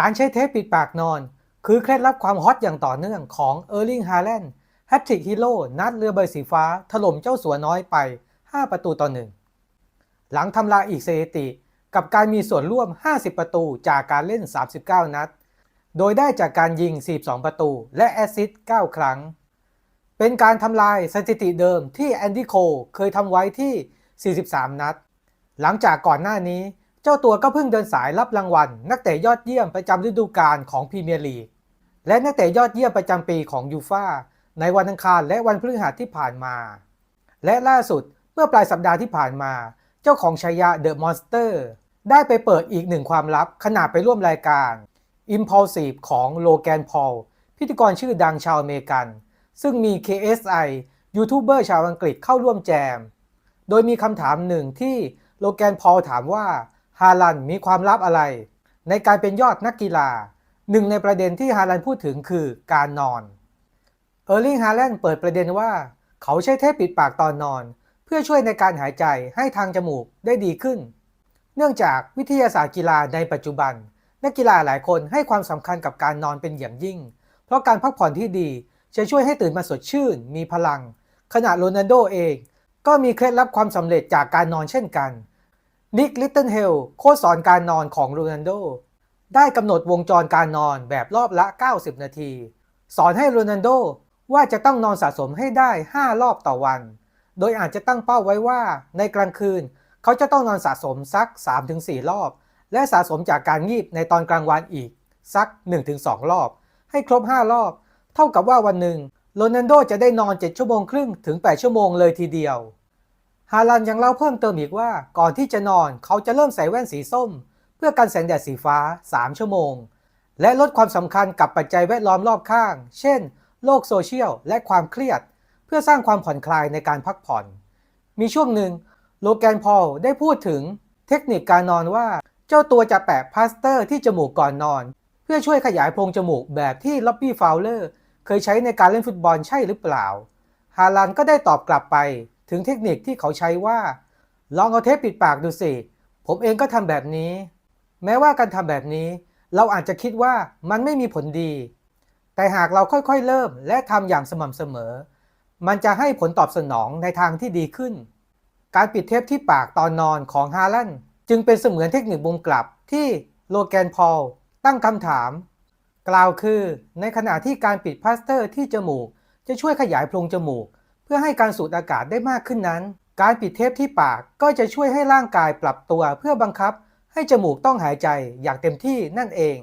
การใช้เทปปิดปากนอน คือเคล็ดลับความฮอตอย่างต่อเนื่องของเออร์ลิงฮาแลนด์แฮตทริกฮีโร่นัดเรือใบสีฟ้า ถล่มเจ้าสัวน้อยไป 5 ประตูต่อหนึ่งหลังทำลายอีกสถิติ กับการมีส่วนร่วม 50 ประตูจากการเล่น 39 นัด โดยได้จากการยิง 42 ประตู และแอสซิสต์ 9 ครั้ง เป็นการทำลายสถิติเดิมที่แอนดี้โคลเคยทำไว้ที่ 43 นัด หลังจากก่อนหน้านี้ เจ้าตัวก็เพิ่งเดินสายรับรางวัล นักเตะยอดเยี่ยมประจำฤดูกาลของพรีเมียร์ลีกและนักเตะยอดเยี่ยมประจำปีของยูฟ่าในวันอังคารและวันพฤหัสที่ผ่านมา และล่าสุดเมื่อปลายสัปดาห์ที่ผ่านมา เจ้าของฉายาเดอะมอนสเตอร์ได้ไปเปิดอีกหนึ่งความลับขณะไปร่วมรายการ Impulsive ของโลแกนพอลพิธีกรชื่อดังชาวอเมริกัน ซึ่งมี KSI ยูทูบเบอร์ชาวอังกฤษเข้าร่วมแจม โดยมีคำถามหนึ่งที่โลแกนพอลถามว่า ฮาลันมีความลับอะไร ในการเป็นยอดนักกีฬา หนึ่งในประเด็นที่ฮาลันพูดถึงคือการนอน เออร์ลิงฮาแลนด์เปิดประเด็นว่า เขาใช้เทปปิดปากตอนนอน เพื่อช่วยในการหายใจให้ทางจมูกได้ดีขึ้น เนื่องจากวิทยาศาสตร์กีฬาในปัจจุบัน นักกีฬาหลายคนให้ความสำคัญกับการนอนเป็นอย่างยิ่ง เพราะการพักผ่อนที่ดีจะช่วยให้ตื่นมาสดชื่น มีพลัง ขณะโรนัลโดเอง ก็มีเคล็ดลับความสำเร็จจากการนอนเช่นกัน นิกลิตเติลเฮลโค้ชสอนการนอนของโรนัลโด ได้กำหนดวงจรการนอนแบบรอบละ 90 นาที สอนให้โรนัลโดว่าจะต้องนอนสะสมให้ได้ 5 รอบต่อวัน โดยอาจจะตั้งเป้าไว้ว่าในกลางคืน เขาจะต้องนอนสะสมสัก 3-4 รอบ และสะสมจากการงีบในตอนกลางวันอีก สัก 1-2 รอบ ให้ครบ 5 รอบ เท่ากับว่าวันหนึ่งโรนัลโดจะได้นอน 7 ชั่วโมงครึ่งถึง 8 ชั่วโมงเลยทีเดียว ฮาลันยังเล่าเพิ่มเติมอีกว่าก่อนที่จะนอนเขาจะเริ่มใส่แว่นสีส้ม เพื่อกันแสงแดดสีฟ้า 3 ชั่วโมง และลดความสำคัญกับปัจจัยแวดล้อมรอบข้าง เช่น โลกโซเชียลและความเครียด เพื่อสร้างความผ่อนคลายในการพักผ่อน มีช่วงหนึ่งโลแกนพอลได้พูดถึงเทคนิคการนอนว่า เจ้าตัวจะแปะพลาสเตอร์ที่จมูกก่อนนอน เพื่อช่วยขยายโพรงจมูกแบบที่ล็อบบี้ฟาวเลอร์เคยใช้ในการเล่นฟุตบอลใช่หรือเปล่าฮาลันก็ได้ตอบกลับไป ถึงเทคนิคที่เขาใช้ว่า ลองเอาเทปปิดปากดูสิ ผมเองก็ทำแบบนี้ แม้ว่าการทำแบบนี้ เราอาจจะคิดว่ามันไม่มีผลดี แต่หากเราค่อยๆเริ่มและทำอย่างสม่ำเสมอ มันจะให้ผลตอบสนองในทางที่ดีขึ้น การปิดเทปที่ปากตอนนอนของฮาลันจึงเป็นเสมือนเทคนิคมุมกลับที่โลแกนพอลตั้งคำถาม กล่าวคือ ในขณะที่การปิดพลาสเตอร์ที่จมูกจะช่วยขยายโพรงจมูก เพื่อให้การสูดอากาศได้มากขึ้นนั้น การปิดเทปที่ปากก็จะช่วยให้ร่างกายปรับตัวเพื่อบังคับ ให้จมูกต้องหายใจอย่างเต็มที่นั่นเอง